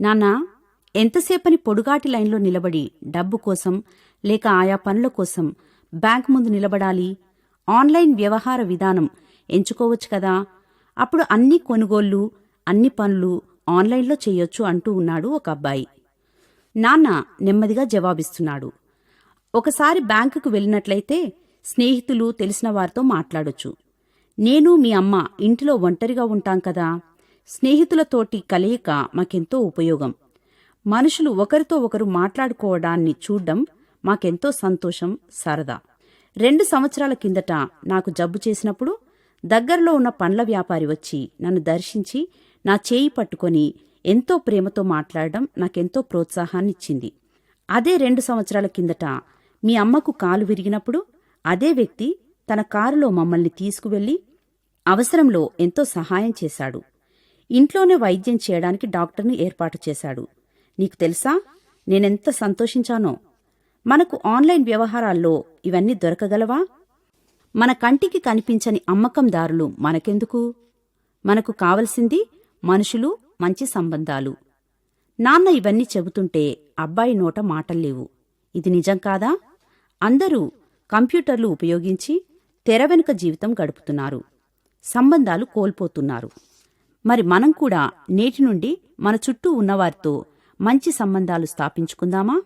నాన్నా ఎంతసేపని పొడుగాటి లైన్లో నిలబడి డబ్బు కోసం లేక ఆయా పనుల కోసం బ్యాంక్ ముందు నిలబడాలి? ఆన్లైన్ వ్యవహార విధానం ఎంచుకోవచ్చు కదా? అప్పుడు అన్ని కొనుగోళ్ళు అన్ని పనులు ఆన్లైన్లో చేయొచ్చు అంటూ ఉన్నాడు ఒక అబ్బాయి. నాన్న నెమ్మదిగా జవాబిస్తున్నాడు. ఒకసారి బ్యాంకుకు వెళ్ళినట్లయితే స్నేహితులు తెలిసిన వారితో మాట్లాడొచ్చు. నేను మీ అమ్మ ఇంటిలో ఒంటరిగా ఉంటాం కదా? స్నేహితులతోటి కలయిక మాకెంతో ఉపయోగం. మనుషులు ఒకరితో ఒకరు మాట్లాడుకోవడాన్ని చూడ్డం మాకెంతో సంతోషం సరదా రెండు సంవత్సరాల కిందట నాకు జబ్బు చేసినప్పుడు దగ్గరలో ఉన్న పండ్ల వ్యాపారి వచ్చి నన్ను దర్శించి నా చేయి పట్టుకొని ఎంతో ప్రేమతో మాట్లాడడం నాకెంతో ప్రోత్సాహాన్నిచ్చింది. అదే రెండు సంవత్సరాల కిందట మీ అమ్మకు కాలు విరిగినప్పుడు అదే వ్యక్తి తన కారులో మమ్మల్ని తీసుకువెళ్ళి అవసరంలో ఎంతో సహాయం చేశాడు. ఇంట్లోనే వైద్యం చేయడానికి డాక్టర్ని ఏర్పాటు చేశాడు. నీకు తెలుసా? నేనెంత సంతోషించానో. మనకు ఆన్లైన్ వ్యవహారాల్లో ఇవన్నీ దొరకగలవా? మన కంటికి కనిపించని అమ్మకందారులు మనకెందుకు? మనకు కావలసింది మనుషులు మంచి సంబంధాలు. నాన్న ఇవన్నీ చెబుతుంటే అబ్బాయి నోట మాటల్లేవు ఇది నిజం కాదా? అందరూ కంప్యూటర్లు ఉపయోగించి తెర వెనుక జీవితం గడుపుతున్నారు. సంబంధాలు కోల్పోతున్నారు. మరి మనం కూడా నేటి నుండి మన చుట్టూ ఉన్నవారితో మంచి సంబంధాలు స్థాపించుకుందామా?